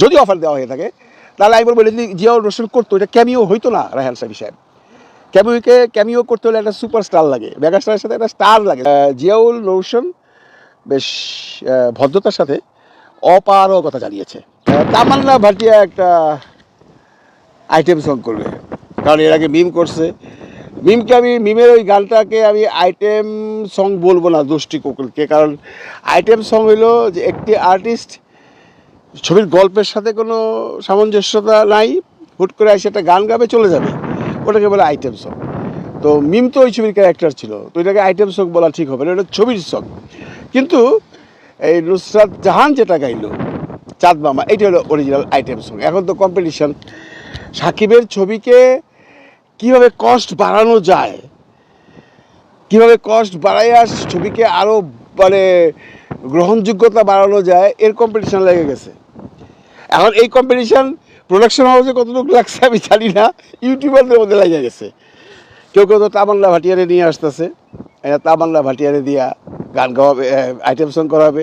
যদি অফার দেওয়া হয়ে থাকে, তাহলে আমি বলব যদি জিয়াউল রোশন করতো। এটা ক্যামিও হইতো না রায়হান সাহেব সাহেব ক্যামিওকে ক্যামিও করতে হলে একটা সুপার স্টার লাগে মেগাস্টারের সাথে একটা স্টার লাগে। জিয়াউল রোশন বেশ ভদ্রতার সাথে অপারও কথা জানিয়েছে। তামান্না ভাটিয়া একটা আইটেম সং করবে। কারণ এর আগে মিম করছে। মিমকে আমি মিমের ওই গানটাকে আমি আইটেম সং বলব না, দোষটি কোকুলকে। কারণ আইটেম সং হইল যে একটি আর্টিস্ট ছবির গল্পের সাথে কোনো সামঞ্জস্যতা নাই, হুট করে এসে একটা গান গাবে, চলে যাবে। ওটাকে বলে আইটেম সং। তো মিম তো ওই ছবির ক্যারেক্টার ছিল, তো এটাকে আইটেম সং বলা ঠিক হবে না ওটা ছবির সং। কিন্তু এই নুসরাত জাহান যেটা গাইলো, চাঁদ মামা এইটা হলো অরিজিনাল আইটেম সং। এখন তো কম্পিটিশন সাকিবের ছবিকে কীভাবে কস্ট বাড়ানো যায়, কীভাবে কস্ট বাড়াইয়া ছবিকে আরও মানে গ্রহণযোগ্যতা বাড়ানো যায়, এর কম্পিটিশন লেগে গেছে। এখন এই কম্পিটিশন প্রোডাকশন হাউসে কতটুকু লাগছে আমি জানি না ইউটিউবারদের মধ্যে লেগে গেছে। কেউ কেউ তো তামান্না ভাটিয়ারে নিয়ে আসতেছে এটা তামান্না ভাটিয়ারে দিয়া গান গাওয়াবে আইটেম সং করাবে।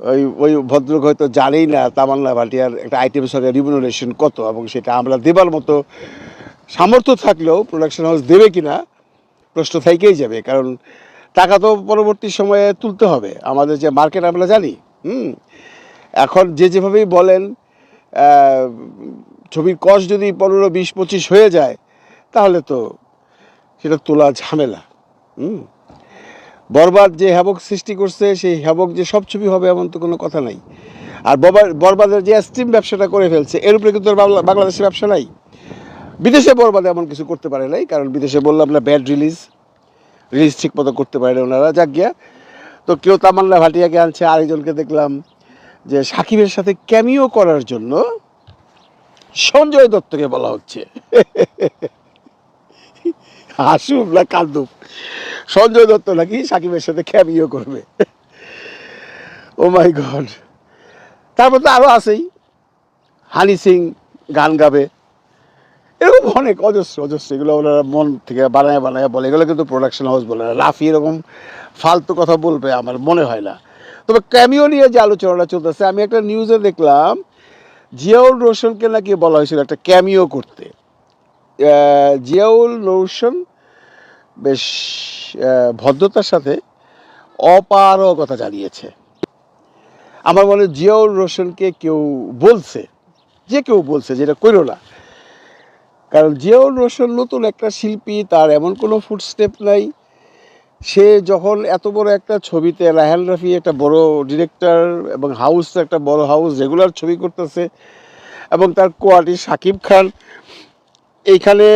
ওই ওই ভদ্রলোক হয়তো জানেই না তামান্না ভাটিয়ার একটা আইটেম সঙ্গে রিমুনারেশন কত এবং সেটা আমরা দেবার মতো সামর্থ্য থাকলেও প্রোডাকশন হাউস দেবে কিনা প্রশ্ন থেকেই যাবে, কারণ টাকা তো পরবর্তী সময়ে তুলতে হবে। আমাদের যে মার্কেট আমরা জানি, হুম? এখন যে যেভাবেই বলেন ছবির কস্ট যদি পনেরো, বিশ, পঁচিশ হয়ে যায়, তাহলে তো সেটা তোলা ঝামেলা। হুম? বরবাদ যে হ্যাবক সৃষ্টি করছে, সেই হ্যাবক যে সব ছবি হবে এমন তো কোনো কথা নাই। আর বরবাদ- বরবাদের যে স্ট্রিম ব্যবসাটা করে ফেলছে, এর উপরে কিন্তু আর বাংলা- বাংলাদেশে ব্যবসা নাই। বিদেশে বরবাদে এমন কিছু করতে পারে নাই, কারণ বিদেশে বললাম না ব্যাড রিলিজ রিলিজ ঠিক মতো করতে পারে না ওনারা, যাক গিয়া। তো কেউ তামান্না ভাটিয়াকে আনছে, আরেকজনকে দেখলাম যে সাকিবের সাথে ক্যামিও করার জন্য সঞ্জয় দত্তকে বলা হচ্ছে। হাসুব না কান্দুব সঞ্জয় দত্ত নাকি সাকিবের সাথে ক্যামিও করবে? ও মাই গড তারপর তো আরও আছেই। হানি সিং গান গাবে। এরকম অনেক অজস্র অজস্র। এগুলো ওনারা মন থেকে বানায় বানায় বলে। এগুলো কিন্তু প্রোডাকশন হাউস বলে রাফি এরকম ফালতু কথা বলবে আমার মনে হয় না। তবে ক্যামিও নিয়ে যে আলোচনাটা চলতেছে, আমি একটা নিউজে দেখলাম, জিয়াউল রোশনকে নাকি বলা হয়েছিল একটা ক্যামিও করতে। জিয়াউল রোশন বেশ ভদ্রতার সাথে অপারগতা জানিয়েছে। আমার মনে জিয়াউল রোশনকে কেউ বলছে, যে কেউ বলছে যেটা কইরো না। কারণ জিয়াউল রোশন নতুন একটা শিল্পী, তার এমন কোনো ফুটস্টেপ নাই। সে যখন এত বড় একটা ছবিতে রায়হান রাফি একটা বড় ডিরেক্টর এবং হাউস একটা বড় হাউস রেগুলার ছবি করতেছে এবং তার কোয়ালিটি সাকিব খান, এইখানে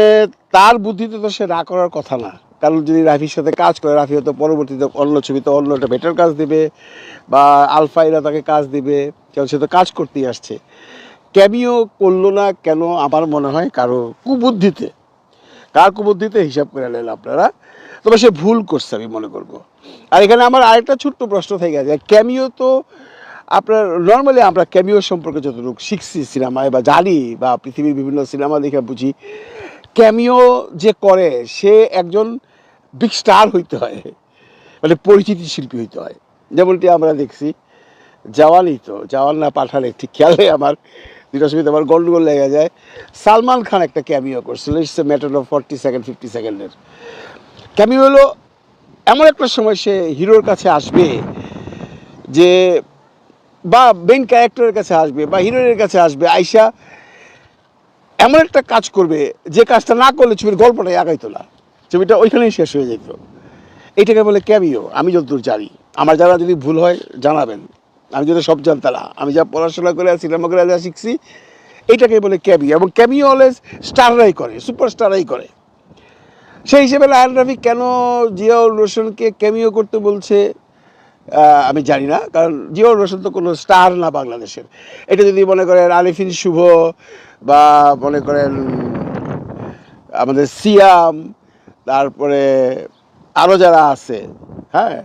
তার বুদ্ধিতে তো সে না করার কথা না। কারণ যদি রাফির সাথে কাজ করে, রাফি হয়তো পরবর্তীতে অন্য ছবিতে অন্য একটা বেটার কাজ দিবে বা আলফাইরা তাকে কাজ দিবে, কারণ সে তো কাজ করতেই আসছে। ক্যামিও করল না কেন আমার মনে হয় কারও কুবুদ্ধিতে। কার কুবুদ্ধিতে হিসাব করে নেন আপনারা? তবে সে ভুল করছে, আমি মনে করব। আর এখানে আমার আরেকটা ছোট্ট প্রশ্ন থেকে গেছে ক্যামিও তো আপনার নর্মালি আমরা ক্যামিও সম্পর্কে যতটুকু শিখছি সিনেমায় বা জানি বা পৃথিবীর বিভিন্ন সিনেমা দেখে বুঝি ক্যামিও যে করে সে একজন বিগ স্টার হইতে হয় মানে পরিচিতি শিল্পী হইতে হয়। যেমনটি আমরা দেখছি, জওয়ানই তো, জওয়ান না পাঠালে, ঠিক খেয়ালে আমার দুটো ছবিতে আমার গন্ডগোল লেগে যায়। সালমান খান একটা ক্যামিও করছিল it's a matter of forty second fifty সেকেন্ডের ক্যামিও হলো এমন একটা সময় সে হিরোর কাছে আসবে যে, বা মেইন ক্যারেক্টারের কাছে আসবে, বা হিরোইনের কাছে আসবে, আইসা এমন একটা কাজ করবে যে কাজটা না করলে ছবির গল্পটাই আগাইতো তোলা ছবিটা ওইখানেই শেষ হয়ে যেত এইটাকে বলে ক্যামিও, আমি যতদূর জানি। আমার যারা যদি ভুল হয়, জানাবেন। আমি যদি সব জানতাম না আমি যা পড়াশোনা করে সিনেমা করে যা শিখছি এইটাকে বলে ক্যামিও। এবং ক্যামিও অলওয়েজ স্টাররাই করে সুপারস্টাররাই করে। সেই হিসেবে লায়ন রাফি কেন জিয়াউল রোশনকে ক্যামিও করতে বলছে আমি জানি না, কারণ জিয়াউল রোশন তো কোনো স্টার না বাংলাদেশের। এটা যদি মনে করেন আলিফিন শুভ বা মনে করেন আমাদের সিয়াম, তারপরে আরও যারা আছে হ্যাঁ?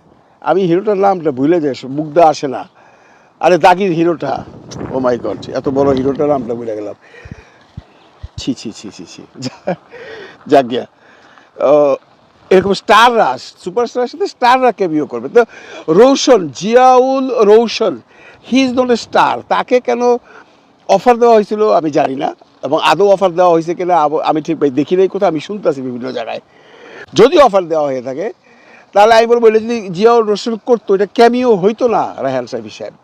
আমি হিরোটার নামটা ভুলে যাই, মুগ্ধা আসে না। আরে দাগির হিরোটা, ও মাই গড এত বড় হিরোটার নামটা ভুলে গেলাম। ছি ছি ছি ছি ছি যাক গিয়া। এরকম স্টাররা সুপারস্টারের সাথে স্টাররা কেবিও করবে। তো Roshan, Ziaul Roshan he is not a star তাকে কেন অফার দেওয়া হয়েছিল আমি জানি না, এবং আদৌ অফার দেওয়া হয়েছে কিনা আমি ঠিক দেখি নাই কোথাও, আমি শুনতেছি বিভিন্ন জায়গায়। যদি অফার দেওয়া হয়ে থাকে, তাহলে আমি বলব যদি জিয়াউল রোশন করতো, এটা ক্যামিও হইতো না রায়হান সাহেব সাহেব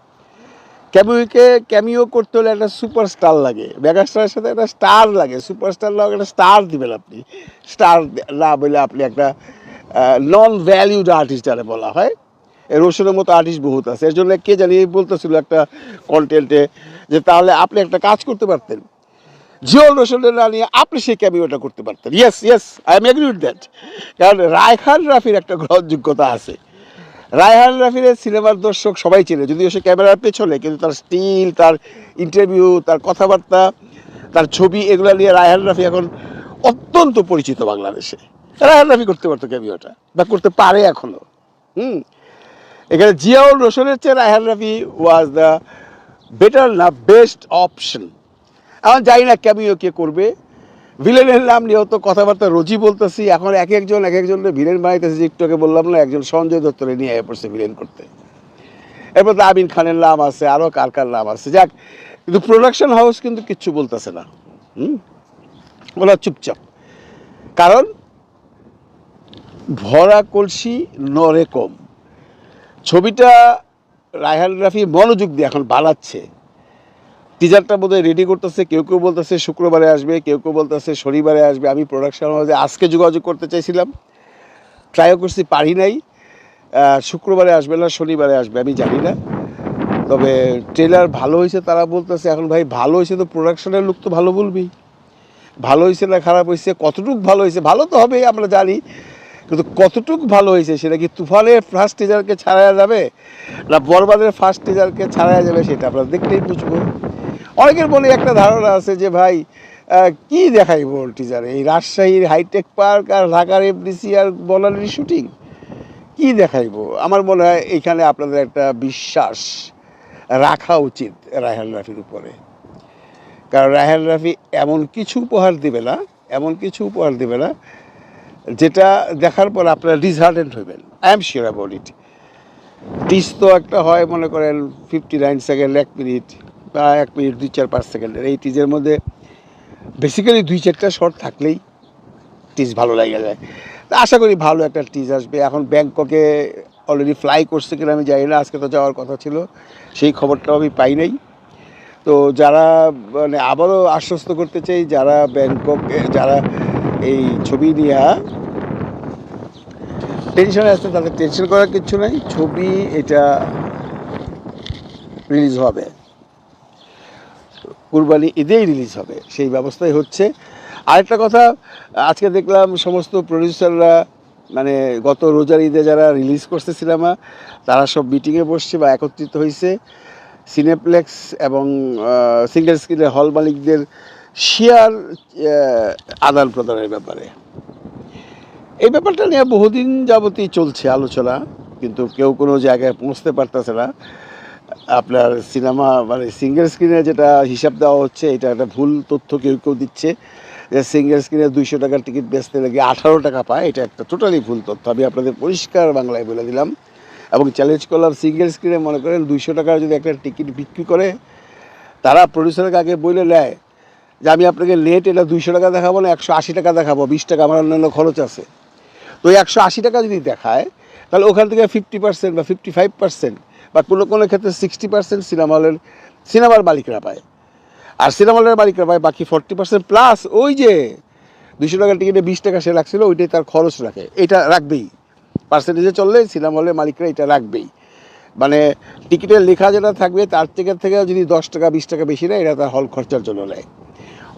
ক্যামিওকে, ক্যামিও করতে হলে একটা সুপারস্টার লাগে। মেগাস্টারের সাথে একটা স্টার লাগে। সুপারস্টার লাগে একটা স্টার দিবেন আপনি। স্টার না বলে আপনি একটা নন ভ্যালিউড আর্টিস্ট যারা বলা হয়। রোশনের মতো আর্টিস্ট বহুত আছে। এর জন্য কে জানি বলতেছিল একটা কন্টেন্টে যে তাহলে আপনি একটা কাজ করতে পারতেন। জিওল রোশনের না নিয়ে আপনি সেই ক্যামিওটা করতে পারতেন। Yes yes I am agree with that কারণ রায়খান রাফির একটা গ্রহণযোগ্যতা আছে। রায়হান রাফির সিনেমার দর্শক সবাই চেনে, যদিও সে ক্যামেরার পেছনে, কিন্তু তার স্টিল, তার ইন্টারভিউ তার কথাবার্তা, তার ছবি, এগুলো নিয়ে রায়হান রাফি এখন অত্যন্ত পরিচিত বাংলাদেশে। রায়হান রাফি করতে পারতো ক্যামিওটা, বা করতে পারে এখনও। হুম? এখানে জিয়াউল রোশনের চেয়ে Raihan Rafi was the better না বেস্ট অপশন এখন জানি না ক্যামিও কে করবে। ভিলেনের নাম নিয়েও তো কথাবার্তা রোজই বলতেছি। এখন এক একজন, এক একজনের ভিলেন বানাইতেছে। যে একটু আগে বললাম না, একজন সঞ্জয় দত্তরে নিয়ে আয়া পড়ছে ভিলেন করতে। এরপর তো আমিন খানের নাম আছে আরও কার কার নাম আছে। যাক, কিন্তু প্রোডাকশন হাউস কিন্তু কিচ্ছু বলতেছে না। হুম? ওরা চুপচাপ। কারণ, ভরা কলসি নরে কম। ছবিটা রায়হান রাফি মনোযোগ দিয়ে এখন বানাচ্ছে। টিজারটা বোধহয় রেডি করতেছে, কেউ কেউ বলতেছে শুক্রবারে আসবে, কেউ কেউ বলতেছে শনিবারে আসবে। আমি প্রোডাকশন হাউসে আজকে যোগাযোগ করতে চাইছিলাম। ট্রাইও করছি, পারি নাই। শুক্রবারে আসবে না, শনিবারে আসবে, আমি জানি না। তবে ট্রেলার ভালো হয়েছে তারা বলতেছে, এখন ভাই ভালো হয়েছে তো প্রোডাকশনের লোক তো ভালো বলবি ভালো হয়েছে না খারাপ হয়েছে, কতটুকু ভালো হয়েছে, ভালো তো হবেই, আমরা জানি। কিন্তু কতটুকু ভালো হয়েছে, সেটা কি তুফানের ফার্স্ট টিজারকে ছাড়া যাবে, না বরবাদের ফার্স্ট টিজারকে ছাড়া যাবে, সেটা আমরা দেখলেই বুঝব। অনেকের মনে একটা ধারণা আছে যে ভাই কি দেখাইব টিজারে এই রাজশাহীর হাইটেক পার্ক আর ঢাকার এফডিসি আর বলালির শুটিং কি দেখাইব? আমার মনে হয় এখানে আপনাদের একটা বিশ্বাস রাখা উচিত রায়হান রাফির উপরে। কারণ রায়হান রাফি এমন কিছু উপহার দিবে না, এমন কিছু উপহার দিবে না, যেটা দেখার পর আপনারা ডিসহার্টেন্ট হইবেন। I am sure about it টিস তো একটা হয়, মনে করেন ফিফটি নাইন সেকেন্ড এক মিনিট বা এক মিনিট, দুই চার পাঁচ সেকেন্ডের। এই টিজের মধ্যে বেসিক্যালি দুই চারটা শর্ট থাকলেই টিজ ভালো লাগে যায়। আশা করি ভালো একটা টিজ আসবে। এখন ব্যাংককে অলরেডি ফ্লাই করছে কিনা আমি জানি না, আজকে তো যাওয়ার কথা ছিল, সেই খবরটাও আমি পাই নাই। তো যারা মানে আবারও আশ্বস্ত করতে চাই, যারা ব্যাংকক যারা এই ছবি নিয়ে টেনশনে আসছে তাদের টেনশন করার কিছু নাই। ছবি এটা রিলিজ হবে। কুরবানি ঈদেই রিলিজ হবে। সেই ব্যবস্থাই হচ্ছে। আরেকটা কথা, আজকে দেখলাম সমস্ত প্রডিউসাররা মানে গত রোজার ঈদে যারা রিলিজ করছে সিনেমা, তারা সব মিটিংয়ে বসছে বা একত্রিত হয়েছে সিনেপ্লেক্স এবং সিঙ্গেল স্ক্রিনের হল মালিকদের শেয়ার আদান প্রদানের ব্যাপারে। এই ব্যাপারটা নিয়ে বহুদিন যাবতই চলছে আলোচনা, কিন্তু কেউ কোনো জায়গায় পৌঁছতে পারতেছে না। আপনার সিনেমা মানে সিঙ্গেল স্ক্রিনে যেটা হিসাব দেওয়া হচ্ছে, এটা একটা ভুল তথ্য কেউ কেউ দিচ্ছে। যে সিঙ্গেল স্ক্রিনে দুইশো টাকার টিকিট বেচতে লেগে আঠারো টাকা পায়, এটা একটা টোটালি ভুল তথ্য। আমি আপনাদের পরিষ্কার বাংলায় বলে দিলাম। এবং চ্যালেঞ্জ করলাম সিঙ্গেল স্ক্রিনে মনে করেন দুইশো টাকার যদি একটা টিকিট বিক্রি করে, তারা প্রডিউসারকে আগে বলে নেয় যে, আমি আপনাকে লেট এটা দুইশো টাকা দেখাবো না, একশো আশি টাকা দেখাবো, বিশ টাকা আমার অন্যান্য খরচ আছে। তো একশো আশি টাকা যদি দেখায়, তাহলে ওখান থেকে ফিফটি পার্সেন্ট বা ফিফটি ফাইভ পার্সেন্ট বা কোনো কোনো ক্ষেত্রে সিক্সটি পার্সেন্ট সিনেমা হলের সিনেমার মালিকরা পায়। আর সিনেমা হলের মালিকরা পায় বাকি ফর্টি পার্সেন্ট প্লাস ওই যে দুশো টাকার টিকিটে বিশ টাকা সে রাখছিল, ওইটাই তার খরচ রাখে। এটা রাখবেই। পার্সেন্টেজে চললে সিনেমা হলের মালিকরা এটা রাখবেই। মানে টিকিটের লেখা যেটা থাকবে, তার থেকে থেকে যদি দশ টাকা, বিশ টাকা বেশি নেয়, এটা তার হল খরচার জন্য নেয়।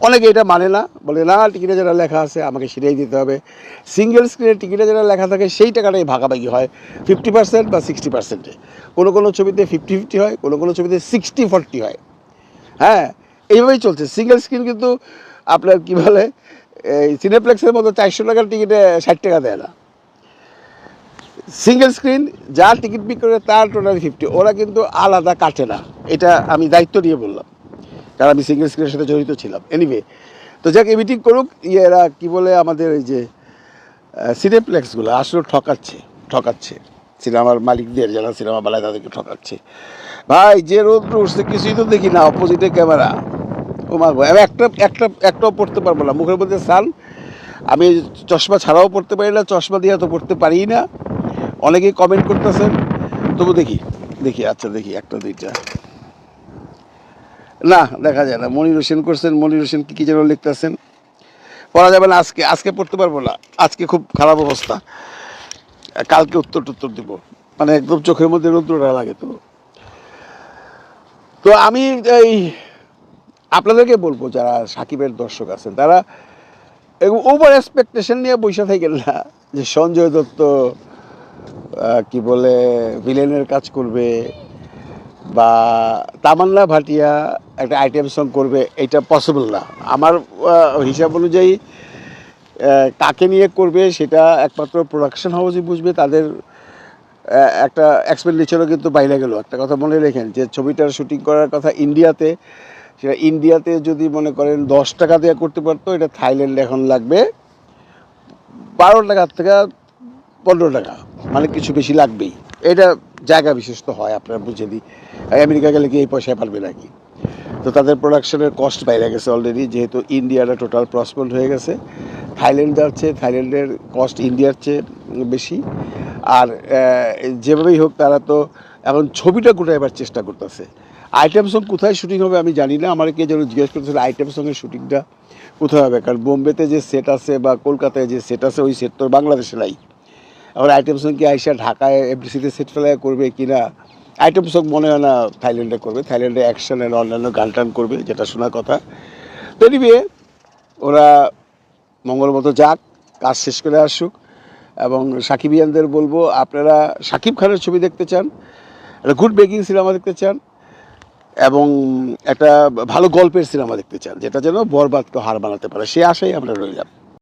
অনেকে এটা মানে না, বলে, না টিকিটে যেটা লেখা আছে, আমাকে সেটাই দিতে হবে। সিঙ্গেল স্ক্রিনের টিকিটে যেটা লেখা থাকে, সেই টাকাটাই ভাগাভাগি হয় ফিফটি পার্সেন্ট বা সিক্সটি পার্সেন্টে কোনো কোনো ছবিতে ফিফটি ফিফটি হয়, কোনো কোনো ছবিতে সিক্সটি ফর্টি হয়। হ্যাঁ এইভাবেই চলছে। সিঙ্গেল স্ক্রিন কিন্তু আপনার কী বলে, এই সিনেপ্লেক্সের মতো চারশো টাকার টিকিটে ষাট টাকা দেয় না। সিঙ্গেল স্ক্রিন যার টিকিট বিক্রি করে তার টোটাল ফিফটি ওরা কিন্তু আলাদা কাটে না। এটা আমি দায়িত্ব নিয়ে বললাম। কারণ আমি সিঙ্গেল স্ক্রিনের সাথে জড়িত ছিলাম। এনিওয়ে তো যাক এই মিটিং করুক ইয়ে এরা কী বলে আমাদের এই যে সিনেপ্লেক্সগুলো আসলে ঠকাচ্ছে ঠকাচ্ছে। সিনেমার মালিকদের যারা সিনেমা বানায় তাদেরকে ঠকাচ্ছে। ভাই, যে রোদ উঠছে, কিছুই তো দেখি না অপোজিটে ক্যামেরা ও মা একটা একটা, একটাও পড়তে পারব না। মুখের মধ্যে সান আমি চশমা ছাড়াও পড়তে পারি না, চশমা দিয়ে তো পড়তে পারি না। অনেকেই কমেন্ট করতেছেন। তবু দেখি দেখি আচ্ছা দেখি, একটা, দুইটা। না, দেখা যায় না। মনির হোসেন করছেন, মনির হোসেন কি কি যেন লিখতেছেন। পড়া যাবে না, আজকে আজকে পড়তে পারব না। আজকে খুব খারাপ অবস্থা। কালকে উত্তর টুত্তর দিব। মানে একদম চোখের মধ্যে রৌদ্রটা লাগে তো। তো আমি এই, আপনাদেরকে বলব, যারা সাকিবের দর্শক আছেন, তারা ওভার এক্সপেকটেশন নিয়ে বসে থাকেন না, যে সঞ্জয় দত্ত কি বলে ভিলেনের কাজ করবে, বা তামান্না ভাটিয়া একটা আইটেম সং করবে, এটা পসিবল না। আমার হিসাব অনুযায়ী কাকে নিয়ে করবে সেটা একমাত্র প্রোডাকশন হাউসই বুঝবে, তাদের একটা এক্সপেন্ডিচারও কিন্তু বাইরে গেল। একটা কথা মনে রেখেন যে ছবিটার শুটিং করার কথা ইন্ডিয়াতে সেটা ইন্ডিয়াতে যদি মনে করেন দশ টাকা দিয়ে করতে পারতো, এটা থাইল্যান্ডে এখন লাগবে বারো টাকার থেকে পনেরো টাকা মানে কিছু বেশি লাগবেই। এটা জায়গা বিশেষ তো হয়, আপনারা বুঝে দিই। আমেরিকা গেলে কি এই পয়সায় পারবে নাকি? তো তাদের প্রোডাকশনের কস্ট বাইরে গেছে অলরেডি যেহেতু ইন্ডিয়াটা টোটাল প্রসপন্ড হয়ে গেছে। থাইল্যান্ড যাচ্ছে থাইল্যান্ডের কস্ট ইন্ডিয়ার চেয়ে বেশি। আর যেভাবেই হোক, তারা তো এখন ছবিটা গোটাইবার চেষ্টা করতেছে। আইটেম সং কোথায় শুটিং হবে আমি জানি না, আমার কে যেন জিজ্ঞেস করতেছিল আইটেম সঙ্গের শুটিংটা কোথায় হবে? কারণ বোম্বেতে যে সেট আছে বা কলকাতায় যে সেট আছে, ওই সেট তো বাংলাদেশে নাই। এখন আইটেম সং কি আইসা ঢাকায় এফডিসিতে সেট ফেলায় করবে কিনা আইটেম সং মনে হয় না থাইল্যান্ডে করবে। থাইল্যান্ডে অ্যাকশন এর অন্যান্য গান টান করবে, যেটা শোনা কথা। তো নিবে ওরা মঙ্গল মতো যাক, কাজ শেষ করে আসুক। এবং সাকিবিয়ানদের বলব, আপনারা সাকিব খানের ছবি দেখতে চান, একটা গুড বেকিং সিনেমা দেখতে চান, এবং একটা ভালো গল্পের সিনেমা দেখতে চান, যেটা যেন বরবাদকে হার বানাতে পারে। সে আশাই আমরা রইলাম।